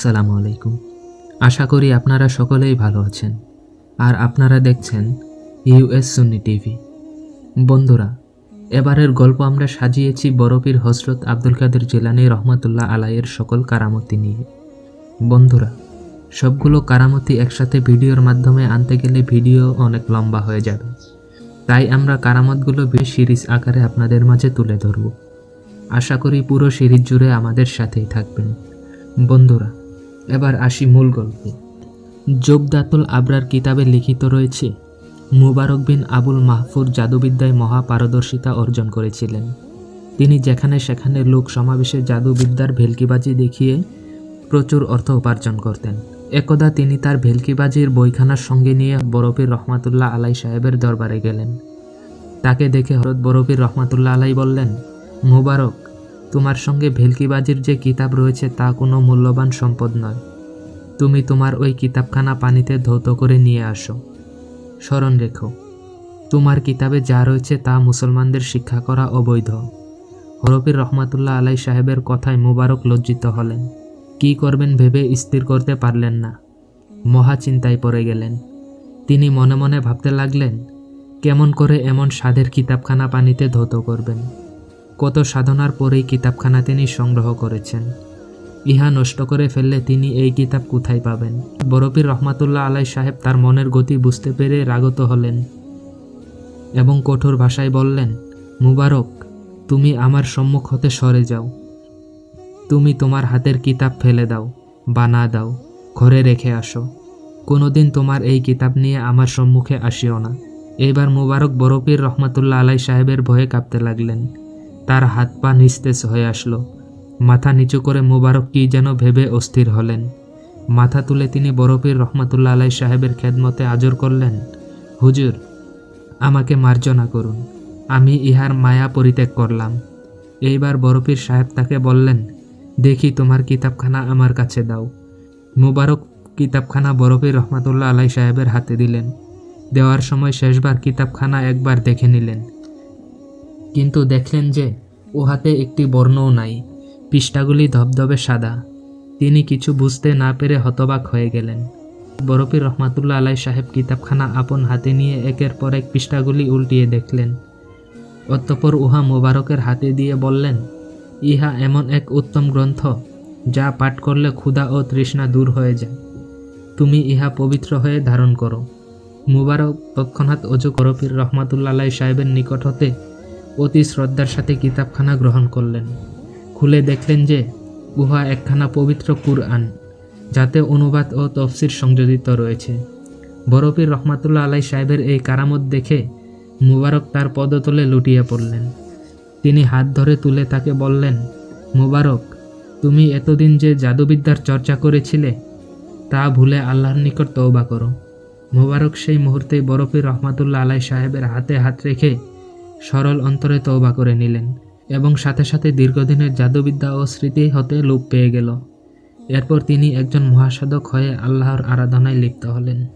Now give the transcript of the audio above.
আসসালামু আলাইকুম। আশা করি আপনারা সকলেই ভালো আছেন। আর আপনারা দেখছেন ইউএস সুন্নি টিভি। বন্ধুরা, এবারের গল্প আমরা সাজিয়েছি বরফির হজরত আব্দুল কাদের জিলানি রহমতুল্লাহ আলাইয়ের সকল কারামতি নিয়ে। বন্ধুরা, সবগুলো কারামতি একসাথে ভিডিওর মাধ্যমে আনতে গেলে ভিডিও অনেক লম্বা হয়ে যাবে। তাই আমরা কারামতগুলো বেশ সিরিজ আকারে আপনাদের মাঝে তুলে ধরব। আশা করি পুরো সিরিজ জুড়ে আমাদের সাথেই থাকবেন। বন্ধুরা এবার আসি মূল গল্পে। যোগদাতুল আবরার কিতাবে লিখিত রয়েছে, মুবারক বিন আবুল মাহফুর জাদুবিদ্যায় মহা পারদর্শিতা অর্জন করেছিলেন। তিনি যেখানে সেখানে লোক সমাবেশে জাদুবিদ্যার ভেলকিবাজি দেখিয়ে প্রচুর অর্থ উপার্জন করতেন। একদা তিনি তার ভেলকিবাজির বইখানার সঙ্গে নিয়ে বরফির রহমাতুল্লাহ আলাই সাহেবের দরবারে গেলেন। তাকে দেখে হরত বরফির রহমাতুল্লাহ আলাই বললেন, মুবারক তোমার সঙ্গে ভেলকিবাজির যে কিতাব রয়েছে তা কোনো মূল্যবান সম্পদ নয়। তুমি তোমার ওই কিতাবখানা পানিতে ধৌত করে নিয়ে আসো। স্মরণ রেখো, তোমার কিতাবে যা রয়েছে তা মুসলমানদের শিক্ষা করা অবৈধ। হরফির রহমাতুল্লাহ আলাই সাহেবের কথায় মুবারক লজ্জিত হলেন। কি করবেন ভেবে স্থির করতে পারলেন না। মহা চিন্তায় পড়ে গেলেন। তিনি মনে মনে ভাবতে লাগলেন, কেমন করে এমন স্বাদের কিতাবখানা পানিতে ধৌত করবেন? কত সাধনার পরেই কিতাবখানা তিনি সংগ্রহ করেছেন। ইহা নষ্ট করে ফেললে তিনি এই কিতাব কোথায় পাবেন? বরফির রহমাতুল্লাহ আলাই সাহেব তার মনের গতি বুঝতে পেরে রাগত হলেন এবং কঠোর ভাষায় বললেন, মুবারক, তুমি আমার সম্মুখ হতে সরে যাও। তুমি তোমার হাতের কিতাব ফেলে দাও বা না দাও, ঘরে রেখে আসো। কোনোদিন তোমার এই কিতাব নিয়ে আমার সম্মুখে আসিও না। এইবার মুবারক বরফির রহমাতুল্লাহ আলাই সাহেবের ভয়ে কাঁপতে লাগলেন। তার হাত পা নিস্তেজ হয়ে আসলো। মাথা নিচু করে মুবারক কি যেন ভেবে অস্থির হলেন। মাথা তুলে তিনি বরফির রহমাতুল্লাহ আলাই সাহেবের খেদমতে আজর করলেন, হুজুর, আমাকে মার্জনা করুন, আমি ইহার মায়া পরিত্যাগ করলাম। এইবার বরফির সাহেব তাকে বললেন, দেখি তোমার কিতাবখানা আমার কাছে দাও। মুবারক কিতাবখানা বরফির রহমাতুল্লাহ আলাই সাহেবের হাতে দিলেন। দেওয়ার সময় শেষবার কিতাবখানা একবার দেখে নিলেন। কিন্তু দেখলেন যে উহাতে একটি বর্ণও নাই, পৃষ্ঠাগুলি ধবধবে সাদা। তিনি কিছু বুঝতে না পেরে হতবাক হয়ে গেলেন। বরফির রহমাতুল্লা আলাই সাহেব কিতাবখানা আপন হাতে নিয়ে একের পর এক পৃষ্ঠাগুলি উল্টিয়ে দেখলেন। অতঃপর উহা মোবারকের হাতে দিয়ে বললেন, ইহা এমন এক উত্তম গ্রন্থ যা পাঠ করলে ক্ষুধা ও তৃষ্ণা দূর হয়ে যায়। তুমি ইহা পবিত্র হয়ে ধারণ করো। মুবারক তৎক্ষণাৎ অজু করফির রহমাতুল্লাহ আলাই সাহেবের নিকট হতে অতি শ্রদ্ধার সাথে কিতাবখানা গ্রহণ করলেন। খুলে দেখলেন যে, উহা একখানা পবিত্র কুরআন, যাতে অনুবাদ ও তফসির সংযোজিত রয়েছে। বরফির রহমাতুল্লাহ আলাই সাহেবের এই কারামত দেখে মুবারক তার পদতলে লুটিয়ে পড়লেন। তিনি হাত ধরে তুলে তাকে বললেন, মুবারক, তুমি এতদিন যে জাদুবিদ্যার চর্চা করেছিলে, তা ভুলে আল্লাহর নিকট তৌবা করো। মুবারক সেই মুহূর্তে বরফির রহমাতুল্লাহ আলাই সাহেবের হাতে হাত রেখে সরল অন্তরে তওবা করে নিলেন এবং সাথে সাথে দীর্ঘদিনের জাদুবিদ্যা ও স্মৃতি হতে লোপ পেয়ে গেল। এরপর তিনি একজন মহাসাধক হয়ে আল্লাহর আরাধনায় লিপ্ত হলেন।